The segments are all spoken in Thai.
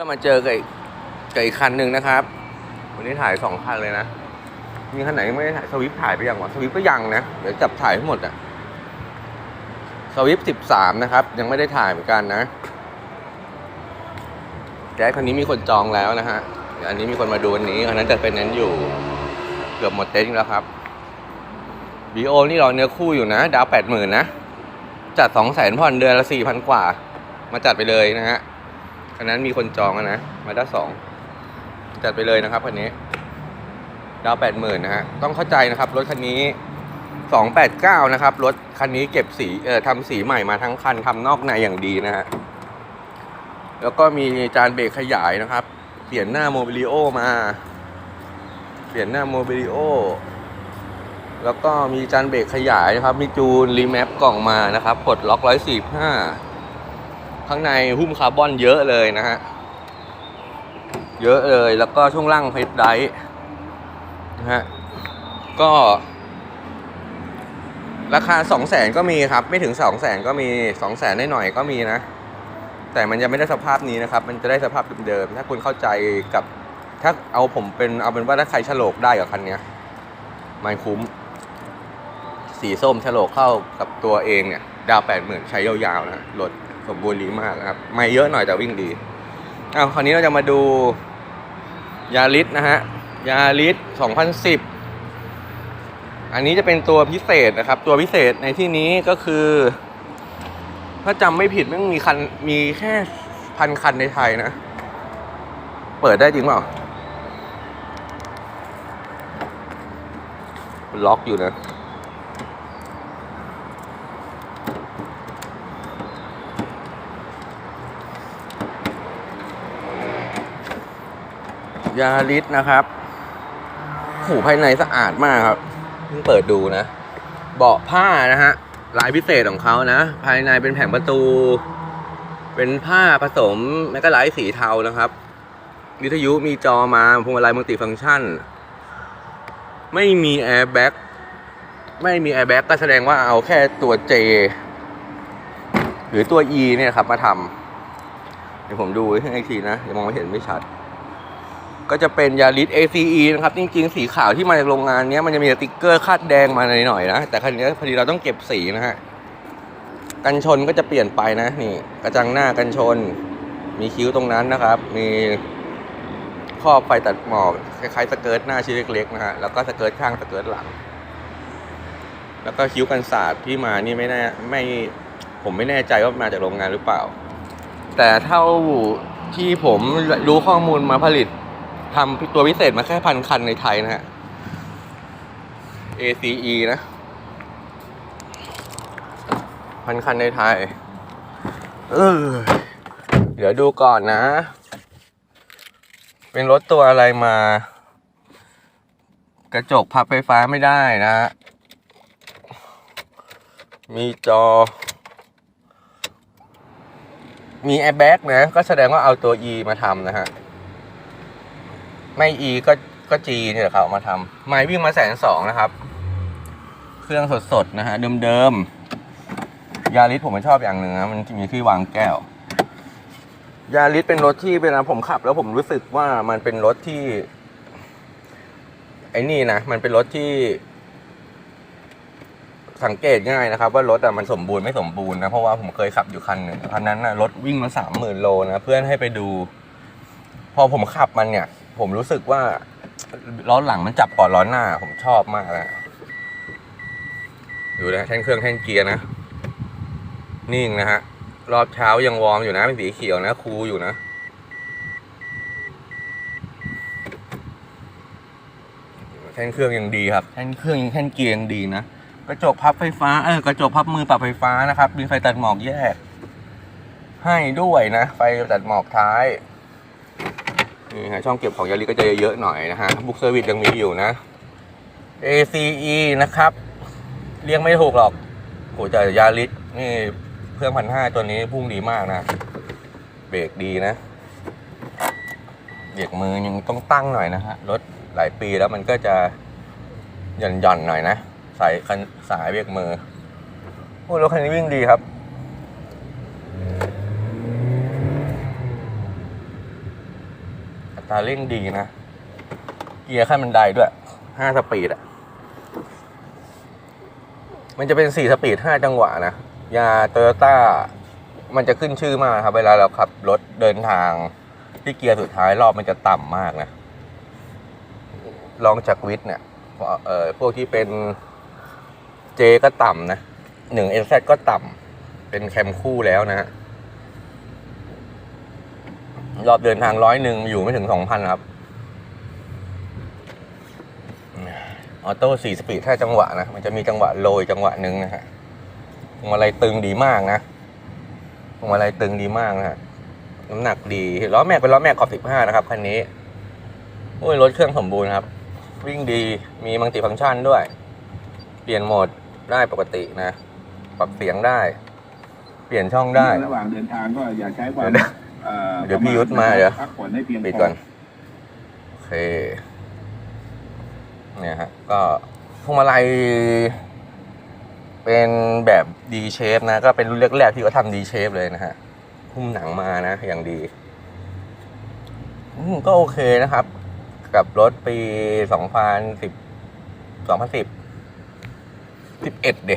ก็มาเจอกับอีกกับอีกคันหนึ่งนะครับ วันนี้ถ่ายสองคันเลยนะ มีคันไหนยังไม่ได้ถ่ายสวิฟถ่ายไปยังวะสวิฟก็ยังนะ เดี๋ยวจับถ่ายทั้งหมดอะสวิฟสิบสามนะครับ ยังไม่ได้ถ่ายเหมือนกันนะแก๊สคันนี้มีคนจองแล้วนะฮะเดี๋ยวอันนี้มีคนมาดูวันนี้คันนั้นจะเป็นนั้นอยู่ เกือบหมดเต็นท์แล้วครับบีโอนี่รอเนื้อคู่อยู่นะ ดาวแปดหมื่นนะ จัดสองแสนผ่อนเดือนละสี่พันกว่า มาจัดไปเลยนะฮะ คันนั้นมีคนจองแล้วนะมาด้าสองจัดไปเลยนะครับคันนี้ดาวแปดหมื่นนะฮะต้องเข้าใจนะครับ รถคันนี้สองแปดเก้านะครับ รถคันนี้เก็บสีเอ่อทำสีใหม่มาทั้งคันทำนอกในอย่างดีนะฮะแล้วก็มีจานเบรกขยายนะครับ เปลี่ยนหน้าโมบิลิโอมา เปลี่ยนหน้าโมบิลิโอแล้วก็มีจานเบรกขยายนะครับ มีจูนรีแมปกล่องมานะครับปลดล็อกร้อยสี่ห้า ข้างในหุ้มคาร์บอนเยอะเลยนะฮะ เยอะเลยแล้วก็ช่วงล่างเพชรไดนะฮะ ก็ ราคาสองแสนก็มีครับ ไม่ถึงสองแสนก็มีสองแสนได้หน่อยก็มีนะ แต่มันจะไม่ได้สภาพนี้นะครับ มันจะได้สภาพเดิมๆถ้าคุณเข้าใจกับถ้าเอาผมเป็นเอาเป็นว่าถ้าใครฉลกได้กับคันนี้มันคุ้ม สีส้มฉลกเข้ากับตัวเองเนี่ย ดาวแปดหมื่นใช้ยาวๆนะรถ สมบูรณ์ดีมากครับ ไม่เยอะหน่อยแต่วิ่งดีเอาคราวนี้เราจะมาดูยาริสนะฮะยาริส2010 อันนี้จะเป็นตัวพิเศษนะครับ ตัวพิเศษในที่นี้ก็คือ ถ้าจำไม่ผิดมันมีคันมีแค่พันคันในไทยนะ เปิดได้จริงเปล่าล็อกอยู่นะ ยาริสนะครับหูภายในสะอาดมากครับเพิ่งเปิดดูนะ เบาะผ้านะฮะลายพิเศษของเขานะ ภายในเป็นแผงประตู เป็นผ้าผสมแมกกาไลท์สีเทานะครับวิทยุมีจอมาพวงมาลัยมัลติฟังก์ชัน ไม่มีแอร์แบ็กไม่มีแอร์แบ็กก็แสดงว่าเอาแค่ตัว J หรือตัว E เนี่ยครับมาทำเดี๋ยวผมดูให้อีกทีนะเดี๋ยวมองไม่เห็นไม่ชัด ก็จะเป็นยาริส ACE นะครับ จริง ๆ สีขาวที่มาจากโรงงานนี้มันจะมีสติ๊กเกอร์คาดแดงมาหน่อยๆนะ แต่คันนี้พอดีเราต้องเก็บสีนะฮะ กันชนก็จะเปลี่ยนไปนะนี่ กระจังหน้ากันชน มีคิ้วตรงนั้นนะครับ มีครอบไฟตัดหมอกคล้ายๆสเกิร์ตหน้าชิ้นเล็กๆนะฮะ แล้วก็สเกิร์ตข้างสเกิร์ตหลัง แล้วก็คิ้วกันสาดที่มานี่ไม่แน่ไม่ผมไม่แน่ใจว่ามาจากโรงงานหรือเปล่า แต่เท่าที่ผมรู้ข้อมูลมาผลิต ทำตัวพิเศษมาแค่พันคันในไทยนะฮะ ACE นะ พันคันในไทย เออ เดี๋ยวดูก่อนนะ เป็นรถตัวอะไรมา กระจกพับไฟฟ้าไม่ได้นะฮะมีจอ มีแอร์แบ็กนะ ก็แสดงว่าเอาตัว E มาทำนะฮะ ไม่ E ก็ก็ G เนี่ยแหละครับเอามาทำไม่วิ่งมาแสนสองนะครับ เครื่องสดๆนะฮะเดิมๆยาริสผมมันชอบอย่างหนึ่งนะมันมีที่วางแก้วยาริสเป็นรถที่เวลาผมขับ แล้วผมรู้สึกว่ามันเป็นรถที่ ไอ้นี่นะมันเป็นรถที่ สังเกตง่ายนะครับ ว่ารถอะมันสมบูรณ์ไม่สมบูรณ์นะเพราะว่าผมเคยขับอยู่คันหนึ่งคันนั้นนะรถวิ่งมาสามหมื่นโลนะเพื่อนให้ไปดู พอผมขับมันเนี่ย ผมรู้สึกว่าล้อหลังมันจับก่อนล้อหน้า ผมชอบมากเลยดูนะแท่นเครื่องแท่นเกียร์นะนิ่งนะฮะรอบเช้ายังวอร์มอยู่นะเป็นสีเขียวนะคูอยู่นะแท่นเครื่องยังดีครับแท่นเครื่องยังแท่นเกียร์ยังดีนะกระจกพับไฟฟ้าเออกระจกพับมือปรับไฟฟ้านะครับมีไฟตัดหมอกแยก ให้ด้วยนะ ไฟตัดหมอกท้าย นี่ฮะช่องเก็บของยาริก็จะเยอะๆหน่อยนะฮะบุ๊กเซอร์วิสยังมีอยู่นะ ACE นะครับ เรียกไม่ถูกหรอกโหแต่ยาริสนี่เครื่องพันห้าตัวนี้พุ่งดีมากนะ เบรกดีนะเบรกมือยังต้องตั้งหน่อยนะฮะรถหลายปีแล้วมันก็จะหย่อนหย่อนๆหน่อยนะ สายคันสายเบรกมือโอ้รถคันนี้วิ่งดีครับ ตาเร่งดีนะ เกียร์ขั้นบันไดด้วยห้าสปีดอะมันจะเป็นสี่สปีดห้าจังหวะนะ ยาโตโยต้า มันจะขึ้นชื่อมากครับ เวลาเราขับรถเดินทางที่เกียร์สุดท้ายรอบมันจะต่ำมากนะ ลองจากวิทเนี่ยเออพวกที่เป็นเจก็ต่ำนะหนึ่งเอ็นซก็ต่ำเป็นแคมคู่แล้วนะฮะ รอบเดินทางร้อยหนึ่งอยู่ไม่ถึงสองพันครับ ออโต้สี่สปีดห้าจังหวะนะ มันจะมีจังหวะโรยจังหวะหนึ่งนะฮะพวงมาลัยตึงดีมากนะพวงมาลัยตึงดีมากนะฮะน้ำหนักดีล้อแม็กเป็นล้อแม็กขอบสิบห้านะครับคันนี้โอ้ยรถเครื่องสมบูรณ์ครับ วิ่งดีมีมัลติฟังก์ชันด้วย เปลี่ยนโหมดได้ปกตินะ ปรับเสียงได้ เปลี่ยนช่องได้ ระหว่างเดินทางก็อย่าใช้ความ เดี๋ยวอ่อเดี๋ยวพี่ยุทธมาเดี๋ยวพักผ่อนให้เพียงปิดพก่ออน โอเค เนี่ยฮะ ก็พวงมาลัยเป็นแบบ D shape นะ ก็เป็นรุ่นแรกๆที่เขาทำ D shape เลยนะฮะ หุ้มหนังมานะ อย่างดีอืมก็โอเคนะครับ กับรถปี 2010 2010 11เด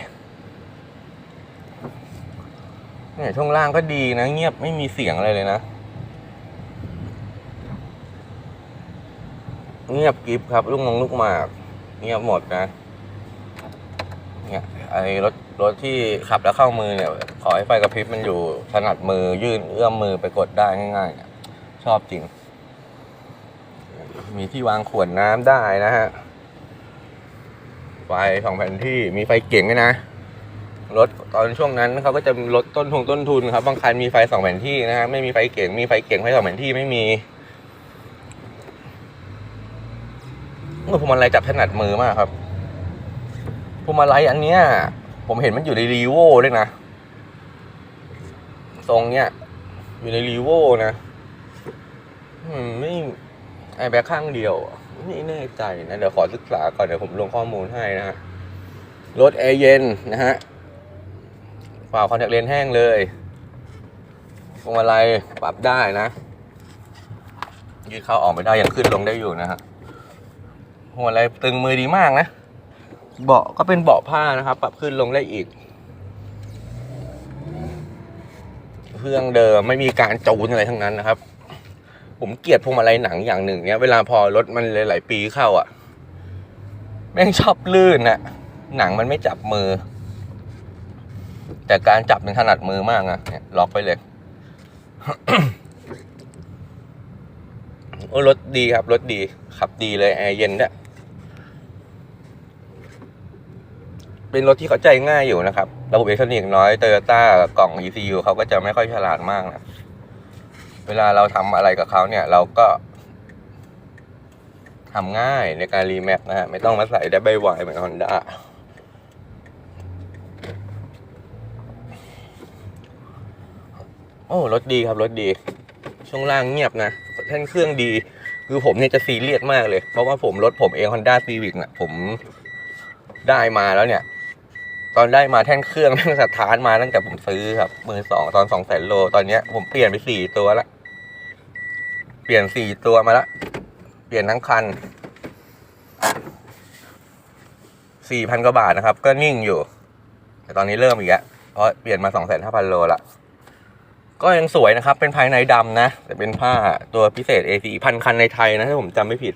เนี่ยช่วงล่างก็ดีนะ เงียบไม่มีเสียงอะไรเลยนะ เงียบกริฟครับ ลูกมงลูกหมาก เงียบหมดนะ เนี่ยไอ้รถรถที่ขับแล้วเข้ามือเนี่ย ขอให้ไฟกระพริบมันอยู่ถนัดมือยื่นเอื้อมมือไปกดได้ง่ายๆเนี่ยชอบจริง มีที่วางขวดน้ำได้นะฮะ ไฟสองแผ่นที่มีไฟเก่งด้วยนะ รถตอนช่วงนั้นเขาก็จะลดต้นทุนต้นทุนครับบางคันมีไฟสองแผ่นที่นะฮะไม่มีไฟเก่งมีไฟเก่งไฟสองแผ่นที่ไม่มีเมื่อพวงมาลัยจับถนัดมือมากครับพวงมาลัยอันเนี้ย ผมเห็นมันอยู่ในรีโวด้วยนะทรงเนี้ยอยู่ในรีโวนะอืมไม่ไอแบ็คข้างเดียวไม่แน่ใจนะ เดี๋ยวขอศึกษาก่อนเดี๋ยวผมลงข้อมูลให้นะฮะรถแอร์เย็นนะฮะ ฝาคอนแทคเลนส์แห้งเลยพวงมาลัยปรับได้นะ ยืดเข้าออกไม่ได้ยังขึ้นลงได้อยู่นะฮะหัวอะไรตึงมือดีมากนะ เบาะก็เป็นเบาะผ้านะครับ ปรับขึ้นลงได้อีก เครื่องเดิมไม่มีการจูนอะไรทั้งนั้นนะครับ ผมเกลียดพวงมาลัยหนังอย่างหนึ่งเนี้ยเวลาพอรถมันหลายๆปีเข้าอะแม่งชอบลื่นนะหนังมันไม่จับมือ แต่การจับเป็นถนัดมือมากนะเนี่ยล็อกไปเลยโอ้รถดีครับ รถดี ขับดีเลยแอร์เย็นด้วยเป็นรถที่เข้าใจง่ายอยู่นะครับ ระบบอิเล็กทรอนิกส์น้อยโตโยต้ากล่อง ECU เขาก็จะไม่ค่อยฉลาดมากนะ เวลาเราทำอะไรกับเขาเนี่ย เราก็ทำง่ายในการรีแมปนะฮะ ไม่ต้องมาใส่ได้ใบวายเหมือนฮอนด้า โอ้รถดีครับรถดี ช่วงล่างเงียบนะแท่นเครื่องดี คือผมเนี่ยจะซีเรียสมากเลย เพราะว่าผมรถผมเอง Honda Civic น่ะ ผมได้มาแล้วเนี่ย ตอนได้มาแท่นเครื่องแม่งสถานมาตั้งแต่ผมซื้อครับมือสองตอนสองแสนโล ตอนเนี้ยผมเปลี่ยนไปสี่ตัวละเปลี่ยนสี่ตัวมาละเปลี่ยนทั้งคันสี่พันกว่าบาทนะครับ ก็นิ่งอยู่ แต่ตอนนี้เริ่มอีกแล้วเพราะเปลี่ยนมาสองแสนห้าพันโลละ ก็ยังสวยนะครับ เป็นภายในดำนะ แต่เป็นผ้าตัวพิเศษ ACE พันคันในไทยนะ ถ้าผมจำไม่ผิด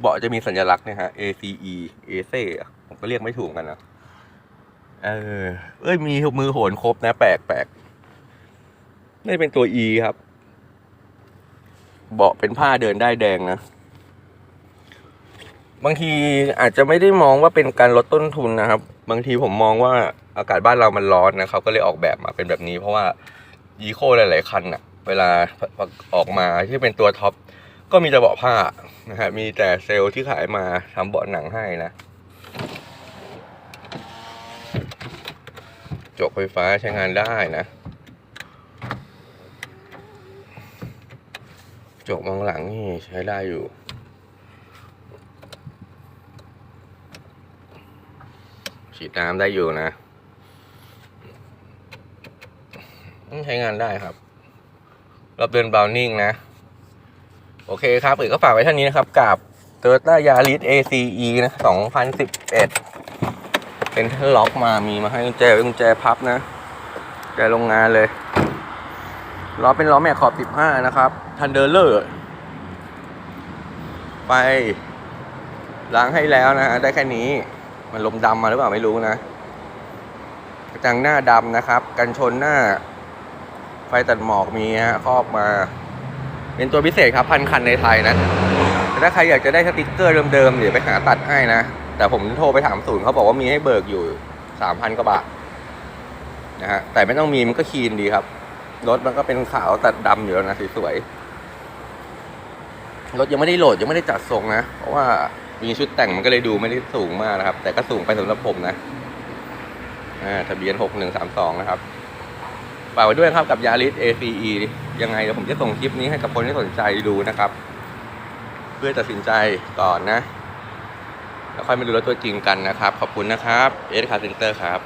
เบาะจะมีสัญลักษณ์นะฮะ ACE AC อะผมก็เรียกไม่ถูกกันนะเออเอ้ยมีมือโหนครบนะ แปลกแปลกนี่เป็นตัว E ครับ เบาะเป็นผ้าเดินได้แดงนะบางทีอาจจะไม่ได้มองว่าเป็นการลดต้นทุนนะครับ บางทีผมมองว่าอากาศบ้านเรามันร้อนนะเขาก็เลยออกแบบมาเป็นแบบนี้ เพราะว่า ยีโคหลาย ๆ คันอะเวลาออกมาที่เป็นตัวท็อป ก็มีแต่เบาะผ้านะฮะมีแต่เซลล์ที่ขายมาทำเบาะหนังให้นะจกไฟฟ้าใช้งานได้นะจกมองหลังนี่ใช้ได้อยู่ฉีดน้ำได้อยู่นะ ใช้งานได้ครับรอบเดินบราวนิ่งนะ โอเคครับเอกก็ฝากไว้เท่านี้นะครับ กับ Toyota Yaris ACE นะ2011 เป็นล็อกมามีมาให้กุญแจเป็นกุญแจพับนะแจโรงงานเลย ล้อเป็นล้อแม็กขอบ 15 นะครับทันเดอร์เลอร์ ไป ล้างให้แล้วนะ ได้แค่นี้ มันลมดำมาหรือเปล่าไม่รู้นะกระจังหน้าดำนะครับ กันชนหน้า ไฟตัดหมอกมีฮะครอบมา เป็นตัวพิเศษครับพันคันในไทยนะแต่ถ้าใครอยากจะได้สติกเกอร์เดิมๆเดี๋ยวไปหาตัดให้นะ แต่ผมโทรไปถามศูนย์เขาบอกว่ามีให้เบิกอยู่สามพันกว่าบาทนะฮะแต่ไม่ต้องมีมันก็คีนดีครับ รถมันก็เป็นขาวตัดดำอยู่แล้วนะสวยๆรถยังไม่ได้โหลดยังไม่ได้จัดทรงนะ เพราะว่ามีชุดแต่งมันก็เลยดูไม่ได้สูงมากนะครับ แต่ก็สูงไปสำหรับผมนะอ่าทะเบียนหกหนึ่งสามสองนะครับ ฝากไว้ด้วยครับกับยาริส ACE ยังไงเดี๋ยวผมจะส่งคลิปนี้ให้กับคนที่สนใจดูนะครับ เพื่อตัดสินใจก่อนนะ แล้วค่อยมาดูรถตัวจริงกันนะครับ ขอบคุณนะครับเอสคาร์เซนเตอร์ครับ